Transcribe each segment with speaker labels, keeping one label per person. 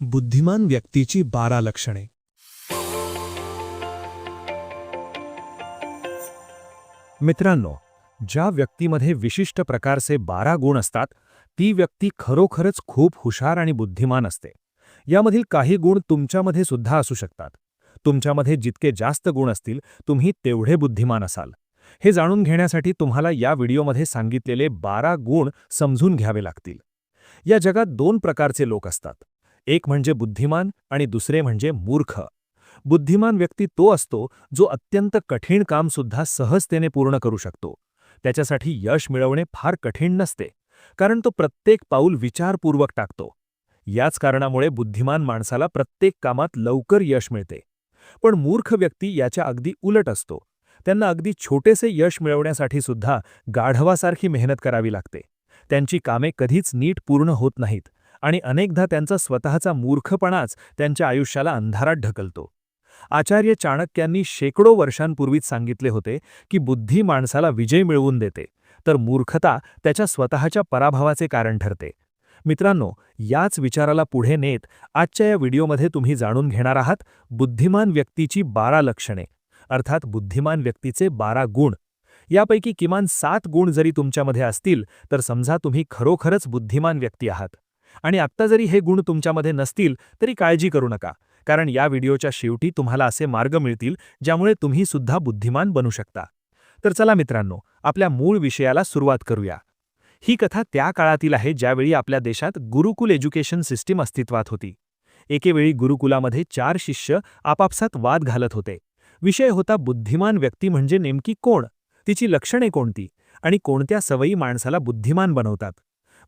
Speaker 1: बुद्धिमान व्यक्तीची बारा लक्षणे.
Speaker 2: मित्रांनो ज्या व्यक्तीमध्ये विशिष्ट प्रकारचे बारा गुण असतात ती व्यक्ती खरोखरच खूप हुशार आणि बुद्धिमान असते. यामधील काही गुण तुमच्यामध्ये सुद्धा असू शकतात. तुमच्यामध्ये जितके जास्त गुण असतील तुम्ही तेवढे बुद्धिमान असाल. हे जाणून घेण्यासाठी तुम्हाला या व्हिडिओमध्ये सांगितलेले बारा गुण समजून घ्यावे लागतील. या जगात दोन प्रकारचे लोक असतात. एक म्हणजे बुद्धिमान आणि दुसरे म्हणजे मूर्ख. बुद्धिमान व्यक्ती तो असतो जो अत्यंत कठीण कामसुद्धा सहजतेने पूर्ण करू शकतो. त्याच्यासाठी यश मिळवणे फार कठीण नसते कारण तो प्रत्येक पाऊल विचारपूर्वक टाकतो. याच कारणामुळे बुद्धिमान माणसाला प्रत्येक कामात लवकर यश मिळते. पण मूर्ख व्यक्ती याच्या अगदी उलट असतो. त्यांना अगदी छोटेसे यश मिळवण्यासाठी सुद्धा गाढवासारखी मेहनत करावी लागते. त्यांची कामे कधीच नीट पूर्ण होत नाहीत. आणि अनेकदा त्यांचा स्वतःचा मूर्खपणाच त्यांच्या आयुष्याला अंधारात ढकलतो. आचार्य चाणक्यांनी शेकडो वर्षांपूर्वीच सांगितले होते की बुद्धी माणसाला विजय मिळवून देते तर मूर्खता त्याच्या स्वतःच्या पराभवाचे कारण ठरते. मित्रांनो याच विचाराला पुढे नेत आजच्या या व्हिडिओमध्ये तुम्ही जाणून घेणार आहात बुद्धिमान व्यक्तीची बारा लक्षणे अर्थात बुद्धिमान व्यक्तीचे बारा गुण. यापैकी किमान सात गुण जरी तुमच्यामध्ये असतील तर समजा तुम्ही खरोखरच बुद्धिमान व्यक्ती आहात. आणि आत्ता जरी हे गुण तुमच्यामध्ये नसतील तरी काळजी करू नका. कारण या व्हिडिओच्या शेवटी तुम्हाला असे मार्ग मिळतील ज्यामुळे तुम्ही सुद्धा बुद्धिमान बनू शकता. तर चला मित्रांनो आपल्या मूळ विषयाला सुरुवात करूया. ही कथा त्या काळातील आहे ज्यावेळी आपल्या देशात गुरुकुल एज्युकेशन सिस्टीम अस्तित्वात होती. एकेवेळी गुरुकुलामध्ये चार शिष्य आपापसात वाद घालत होते. विषय होता बुद्धिमान व्यक्ती म्हणजे नेमकी कोण? तिची लक्षणे कोणती? आणि कोणत्या सवयी माणसाला बुद्धिमान बनवतात?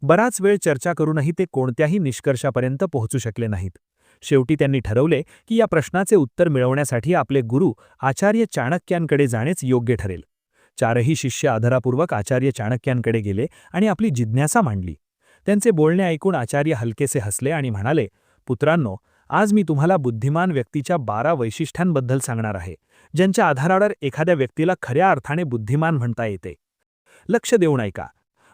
Speaker 2: बराच वेळ चर्चा करूनही ते कोणत्याही निष्कर्षापर्यंत पोहोचू शकले नाहीत. शेवटी त्यांनी ठरवले की या प्रश्नाचे उत्तर मिळवण्यासाठी आपले गुरु आचार्य चाणक्यांकडे जाणेच योग्य ठरेल. चारही शिष्य आधारापूर्वक आचार्य चाणक्यांकडे गेले आणि आपली जिज्ञासा मांडली. त्यांचे बोलणे ऐकून आचार्य हलकेसे हसले आणि म्हणाले पुत्रांनो आज मी तुम्हाला बुद्धिमान व्यक्तीच्या बारा वैशिष्ट्यांबद्दल सांगणार आहे ज्यांच्या आधारावर एखाद्या व्यक्तीला खऱ्या अर्थाने बुद्धिमान म्हणता येते. लक्ष देऊन ऐका.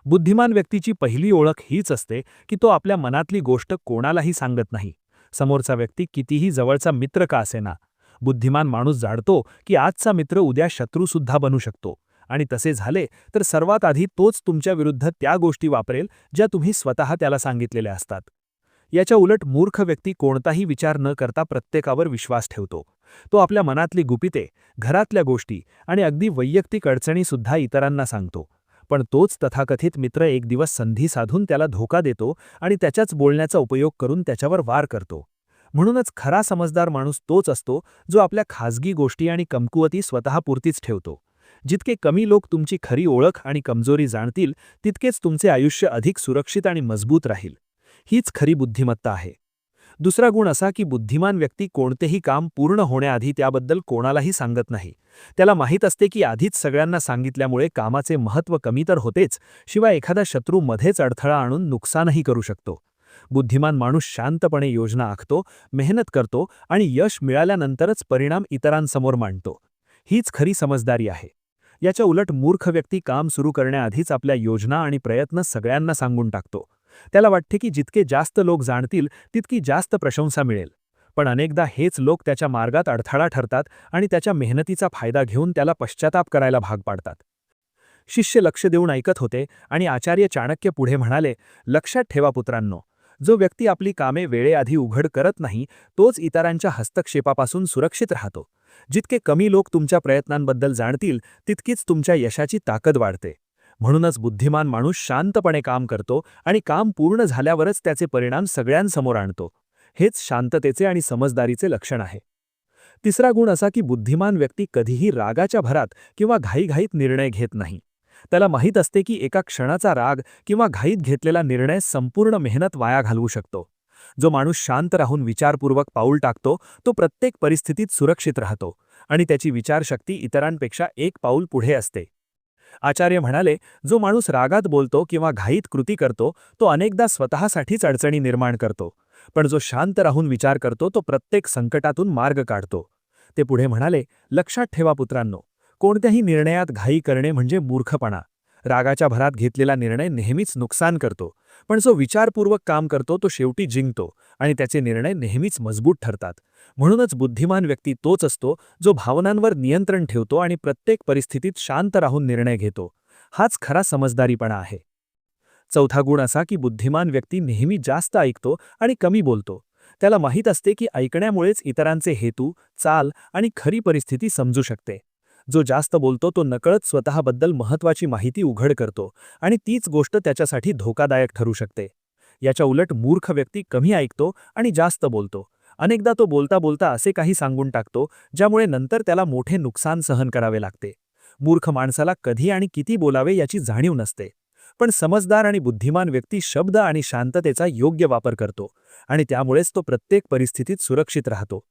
Speaker 2: बुद्धिमान व्यक्तीची पहिली ओळख हीच असते की तो आपल्या मनातली गोष्ट कोणालाही सांगत नाही. समोरचा व्यक्ती कितीही जवळचा मित्र का असेना. बुद्धिमान माणूस जाणतो की आजचा मित्र उद्या शत्रूसुद्धा बनू शकतो. आणि तसे झाले तर सर्वात आधी तोच तुमच्या विरुद्ध त्या गोष्टी वापरेल ज्या तुम्ही स्वतः त्याला सांगितलेल्या असतात. याच्या उलट मूर्ख व्यक्ती कोणताही विचार न करता प्रत्येकावर विश्वास ठेवतो. तो आपल्या मनातली गुपिते घरातल्या गोष्टी आणि अगदी वैयक्तिक अडचणीसुद्धा इतरांना सांगतो. पण तोच तथाकथित मित्र एक दिवस संधी साधून त्याला धोका देतो आणि त्याच्याच बोलण्याचा उपयोग करून त्याच्यावर वार करतो. म्हणूनच खरा समजदार माणूस तोच असतो जो आपल्या खाजगी गोष्टी आणि कमकुवती स्वतःपुरतीच ठेवतो. जितके कमी लोक तुमची खरी ओळख आणि कमजोरी जाणतील तितकेच तुमचे आयुष्य अधिक सुरक्षित आणि मजबूत राहील. हीच खरी बुद्धिमत्ता आहे. दुसरा गुण असा की बुद्धिमान व्यक्ती कोणतेही काम पूर्ण होण्याआधी त्याबद्दल कोणालाही सांगत नाही. त्याला माहीत असते की आधीच सगळ्यांना सांगितल्यामुळे कामाचे महत्त्व कमी तर होतेच शिवाय एखादा शत्रू मध्येच अडथळा आणून नुकसानही करू शकतो. बुद्धिमान माणूस शांतपणे योजना आखतो मेहनत करतो आणि यश मिळाल्यानंतरच परिणाम इतरांसमोर मांडतो. हीच खरी समजदारी आहे. याच्या उलट मूर्ख व्यक्ती काम सुरू करण्याआधीच आपल्या योजना आणि प्रयत्न सगळ्यांना सांगून टाकतो. त्याला वाटते की जितके जास्त लोक जाणतील तितकी जास्त प्रशंसा मिळेल. पण अनेकदा हेच लोक त्याच्या मार्गात अडथळा ठरतात आणि त्याच्या मेहनतीचा फायदा घेऊन त्याला पश्चाताप करायला भाग पाडतात. शिष्य लक्ष देऊन ऐकत होते आणि आचार्य चाणक्य पुढे म्हणाले लक्षात ठेवा पुत्रांनो जो व्यक्ती आपली कामे वेळेआधी उघड करत नाही तोच इतरांच्या हस्तक्षेपापासून सुरक्षित राहतो. जितके कमी लोक तुमच्या प्रयत्नांबद्दल जाणतील तितकीच तुमच्या यशाची ताकद वाढते. म्हणूनच बुद्धिमान माणूस शांतपणे काम करतो आणि काम पूर्ण झाल्यावरच त्याचे परिणाम सगळ्यांसमोर आणतो. हेच शांततेचे आणि समजदारीचे लक्षण आहे. तिसरा गुण असा की बुद्धिमान व्यक्ती कधीही रागाच्या भरात किंवा घाईघाईत निर्णय घेत नाही. त्याला माहीत असते की एका क्षणाचा राग किंवा घाईत घेतलेला निर्णय संपूर्ण मेहनत वाया घालवू शकतो. जो माणूस शांत राहून विचारपूर्वक पाऊल टाकतो तो प्रत्येक परिस्थितीत सुरक्षित राहतो आणि त्याची विचारशक्ती इतरांपेक्षा एक पाऊल पुढे असते. आचार्य म्हणाले जो माणूस रागात बोलतो किंवा घाईत कृती करतो तो अनेकदा स्वतःसाठीच अडचणी निर्माण करतो. पण जो शांत राहून विचार करतो तो प्रत्येक संकटातून मार्ग काढतो. ते पुढे म्हणाले लक्षात ठेवा पुत्रांनो कोणत्याही निर्णयात घाई करणे म्हणजे मूर्खपणा. रागाच्या भरात घेतलेला निर्णय नेहमीच नुकसान करतो. पण जो विचारपूर्वक काम करतो तो शेवटी जिंकतो आणि त्याचे निर्णय नेहमीच मजबूत ठरतात. म्हणूनच बुद्धिमान व्यक्ती तोच असतो जो भावनांवर नियंत्रण ठेवतो आणि प्रत्येक परिस्थितीत शांत राहून निर्णय घेतो. हाच खरा समजदारीपणा आहे. चौथा गुण असा की बुद्धिमान व्यक्ती नेहमी जास्त ऐकतो आणि कमी बोलतो. त्याला माहीत असते की ऐकण्यामुळेच इतरांचे हेतू चाल आणि खरी परिस्थिती समजू शकते. जो जास्त बोलतो तो नकळत स्वतःबद्दल महत्वाची माहिती उघड करतो आणि तीच गोष्ट त्याच्यासाठी धोकादायक ठरू शकते. याच्या उलट मूर्ख व्यक्ती कमी ऐकतो आणि जास्त बोलतो. अनेकदा तो बोलता बोलता असे काही सांगून टाकतो ज्यामुळे नंतर त्याला मोठे नुकसान सहन करावे लागते. मूर्ख माणसाला कधी आणि किती बोलावे याची जाणीव नसते. पण समजदार आणि बुद्धिमान व्यक्ती शब्द आणि शांततेचा योग्य वापर करतो आणि त्यामुळेच तो प्रत्येक परिस्थितीत सुरक्षित राहतो.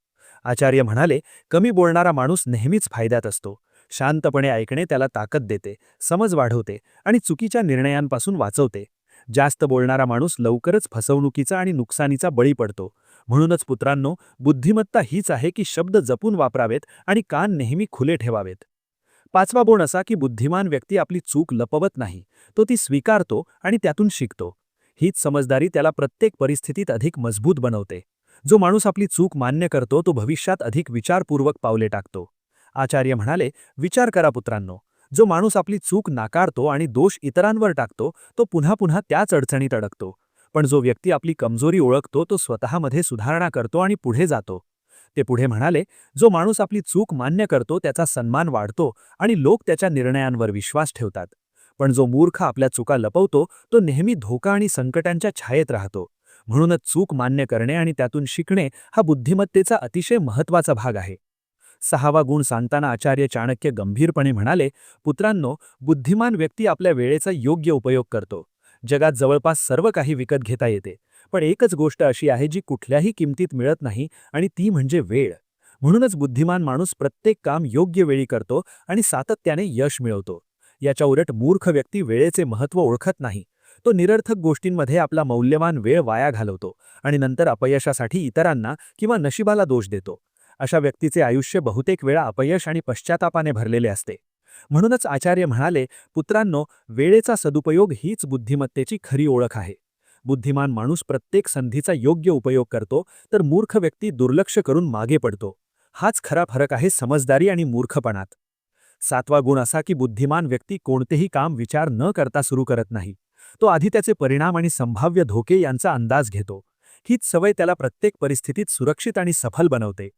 Speaker 2: आचार्य म्हणाले कमी बोलणारा माणूस नेहमीच फायद्यात असतो. शांतपणे ऐकणे त्याला ताकद देते समज वाढवते आणि चुकीच्या निर्णयांपासून वाचवते. जास्त बोलणारा माणूस लवकरच फसवणुकीचा आणि नुकसानीचा बळी पडतो. म्हणूनच पुत्रांनो बुद्धिमत्ता हीच आहे की शब्द जपून वापरावेत आणि कान नेहमी खुले ठेवावेत. पाचवा गुण असा की बुद्धिमान व्यक्ती आपली चूक लपवत नाही. तो ती स्वीकारतो आणि त्यातून शिकतो. हीच समजदारी त्याला प्रत्येक परिस्थितीत अधिक मजबूत बनवते. जो माणूस आपली चूक मान्य करतो तो भविष्यात अधिक विचारपूर्वक पावले टाकतो. आचार्य म्हणाले विचार करा पुत्रांनो. जो माणूस आपली चूक नाकारतो आणि दोष इतरांवर टाकतो तो पुन्हा पुन्हा त्याच अडचणीत अडकतो. पण जो व्यक्ती आपली कमजोरी ओळखतो तो स्वतःमध्ये सुधारणा करतो आणि पुढे जातो. ते पुढे म्हणाले जो माणूस आपली चूक मान्य करतो त्याचा सन्मान वाढतो आणि लोक त्याच्या निर्णयांवर विश्वास ठेवतात. पण जो मूर्ख आपल्या चुका लपवतो तो नेहमी धोका आणि संकटांच्या छायेत राहतो. म्हणूनच चूक मान्य करणे आणि त्यातून शिकणे हा बुद्धिमत्तेचा अतिशय महत्त्वाचा भाग आहे. सहावा गुण सांगताना आचार्य चाणक्य गंभीरपणे म्हणाले पुत्रांनो बुद्धिमान व्यक्ती आपल्या वेळेचा योग्य उपयोग करतो. जगात जवळपास सर्व काही विकत घेता येते. पण एकच गोष्ट अशी आहे जी कुठल्याही किमतीत मिळत नाही आणि ती म्हणजे वेळ. म्हणूनच बुद्धिमान माणूस प्रत्येक काम योग्य वेळी करतो आणि सातत्याने यश मिळवतो. याच्या उलट मूर्ख व्यक्ती वेळेचे महत्त्व ओळखत नाही. तो निरर्थक गोष्टींमध्ये आपला मौल्यवान वेळ वाया घालवतो आणि नंतर अपयशासाठी इतरांना किंवा नशिबाला दोष देतो. अशा व्यक्तीचे आयुष्य बहुतेक वेळा अपयश आणि पश्चातापाने भरलेले असते. म्हणूनच आचार्य म्हणाले पुत्रांनो वेळेचा सदुपयोग हीच बुद्धिमत्तेची खरी ओळख आहे. बुद्धिमान माणूस प्रत्येक संधीचा योग्य उपयोग करतो तर मूर्ख व्यक्ती दुर्लक्ष करून मागे पडतो. हाच खरा फरक आहे समजदारी आणि मूर्खपणात. सातवा गुण असा की बुद्धिमान व्यक्ती कोणतेही काम विचार न करता सुरू करत नाही. तो आधी त्याचे परिणाम आणि संभाव्य धोके यांचा अंदाज घेतो. हीच सवय त्याला प्रत्येक परिस्थितीत सुरक्षित आणि सफल बनवते.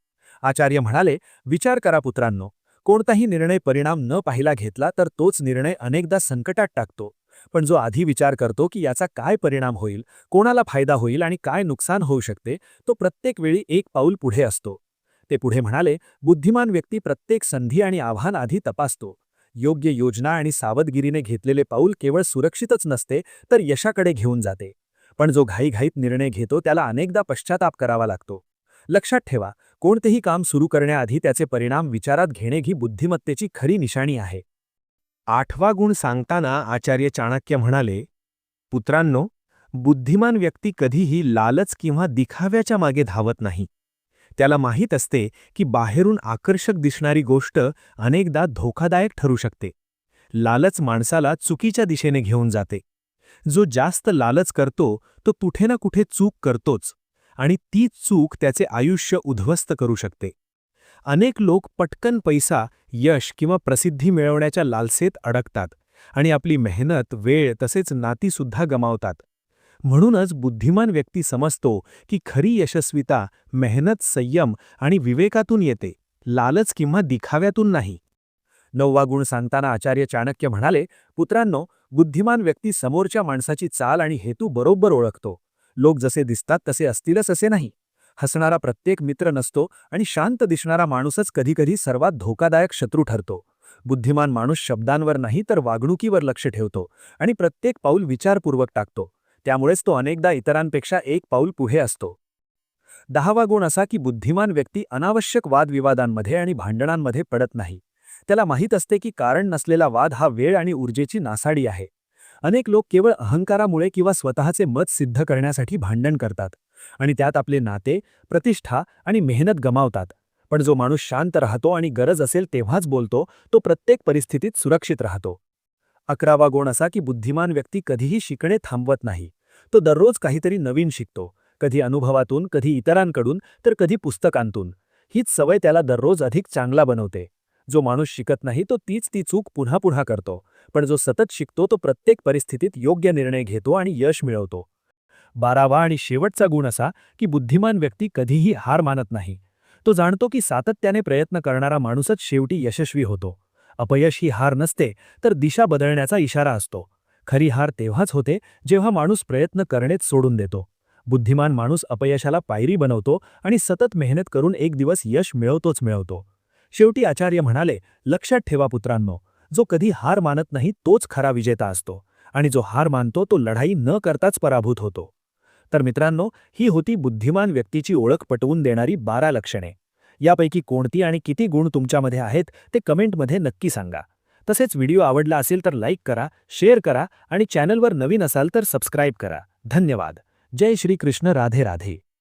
Speaker 2: आचार्य म्हणाले विचार करा पुत्रांनो कोणताही निर्णय परिणाम न पाहिला घेतला तर तोच निर्णय अनेकदा संकटात टाकतो. पण जो आधी विचार करतो की याचा काय परिणाम होईल कोणाला फायदा होईल आणि काय नुकसान होऊ शकते तो प्रत्येक वेळी एक पाऊल पुढे असतो. ते पुढे म्हणाले बुद्धिमान व्यक्ती प्रत्येक संधी आणि आव्हान आधी तपासतो. योग्य योजना आणि सावधगिरीने घेतलेले पाऊल केवळ सुरक्षितच नसते तर यशाकडे घेऊन जाते. पण जो घाईघाईत निर्णय घेतो त्याला अनेकदा पश्चाताप करावा लागतो. लक्षात ठेवा कोणतेही काम सुरू करण्याआधी त्याचे परिणाम विचारात घेणे ही बुद्धिमत्तेची खरी निशाणी आहे. आठवा गुण सांगताना आचार्य चाणक्य म्हणाले पुत्रांनो बुद्धिमान व्यक्ती कधीही लालच किंवा दिखाव्याच्या मागे धावत नाही. त्याला माहीत असते की बाहेरून आकर्षक दिसणारी गोष्ट अनेकदा धोकादायक ठरू शकते. लालच माणसाला चुकीच्या दिशेने घेऊन जाते. जो जास्त लालच करतो तो कुठे ना कुठे चूक करतोच आणि तीच चूक त्याचे आयुष्य उद्ध्वस्त करू शकते. अनेक लोक पटकन पैसा यश किंवा प्रसिद्धी मिळवण्याच्या लालसेत अडकतात आणि आपली मेहनत वेळ तसेच नातीसुद्धा गमावतात. म्हणूनच बुद्धिमान व्यक्ती समजतो की खरी यशस्विता मेहनत संयम आणि विवेकातून येते लालच किंवा दिखाव्यातून नाही. नववा गुण सांगताना आचार्य चाणक्य म्हणाले पुत्रांनो बुद्धिमान व्यक्ती समोरच्या माणसाची चाल आणि हेतू बरोबर ओळखतो. लोक जसे दिसतात तसे असतीलच असे नाही. हसणारा प्रत्येक मित्र नसतो आणि शांत दिसणारा माणूसच कधीकधी सर्वात धोकादायक शत्रू ठरतो. बुद्धिमान माणूस शब्दांवर नाही तर वागणुकीवर लक्ष ठेवतो आणि प्रत्येक पाऊल विचारपूर्वक टाकतो. त्यामुळेच तो अनेकदा इतरांपेक्षा एक पाऊल पुढे असतो. दहावा गुण असा की बुद्धिमान व्यक्ती अनावश्यक वादविवादांमध्ये आणि भांडणांमध्ये पडत नाही. त्याला माहीत असते की कारण नसलेला वाद हा वेळ आणि ऊर्जेची नासाडी आहे. अनेक लोक केवळ अहंकारामुळे किंवा स्वतःचे मत सिद्ध करण्यासाठी भांडण करतात आणि त्यात आपले नाते प्रतिष्ठा आणि मेहनत गमावतात. पण जो माणूस शांत राहतो आणि गरज असेल तेव्हाच बोलतो तो प्रत्येक परिस्थितीत सुरक्षित राहतो. अकरावा गुण असा की बुद्धिमान व्यक्ती कधीही शिकणे थांबवत नाही. तो दररोज काहीतरी नवीन शिकतो. कधी अनुभवातून कधी इतरांकडून तर कधी पुस्तकांतून. हीच सवय त्याला दररोज अधिक चांगला बनवते. जो माणूस शिकत नाही तो तीच ती चूक पुन्हा पुन्हा करतो. पण जो सतत शिकतो तो प्रत्येक परिस्थितीत योग्य निर्णय घेतो आणि यश मिळवतो. बारावा आणि शेवटचा गुण असा की बुद्धिमान व्यक्ती कधीही हार मानत नाही. तो जाणतो की सातत्याने प्रयत्न करणारा माणूसच शेवटी यशस्वी होतो. अपयश ही हार नसते तर दिशा बदलण्याचा इशारा असतो. खरी हार तेव्हाच होते जेव्हा माणूस प्रयत्न करणेच सोडून देतो. बुद्धिमान माणूस अपयशाला पायरी बनवतो आणि सतत मेहनत करून एक दिवस यश मिळवतोच मिळवतो. शेवटी आचार्य म्हणाले लक्षात ठेवा पुत्रांनो जो कधी हार मानत नाही तोच खरा विजेता असतो आणि जो हार मानतो तो लढाई न करताच पराभूत होतो. तर मित्रांनो ही होती बुद्धिमान व्यक्तीची ओळख पटवून देणारी बारा लक्षणे. यापैकी कोणती आणि किती गुण तुमच्यामध्ये आहेत ते कमेंटमध्ये नक्की सांगा. तसेच व्हिडिओ आवडला असेल तर लाईक करा शेअर करा आणि चॅनलवर नवीन असाल तर सबस्क्राईब करा. धन्यवाद. जय श्री कृष्ण राधे राधे.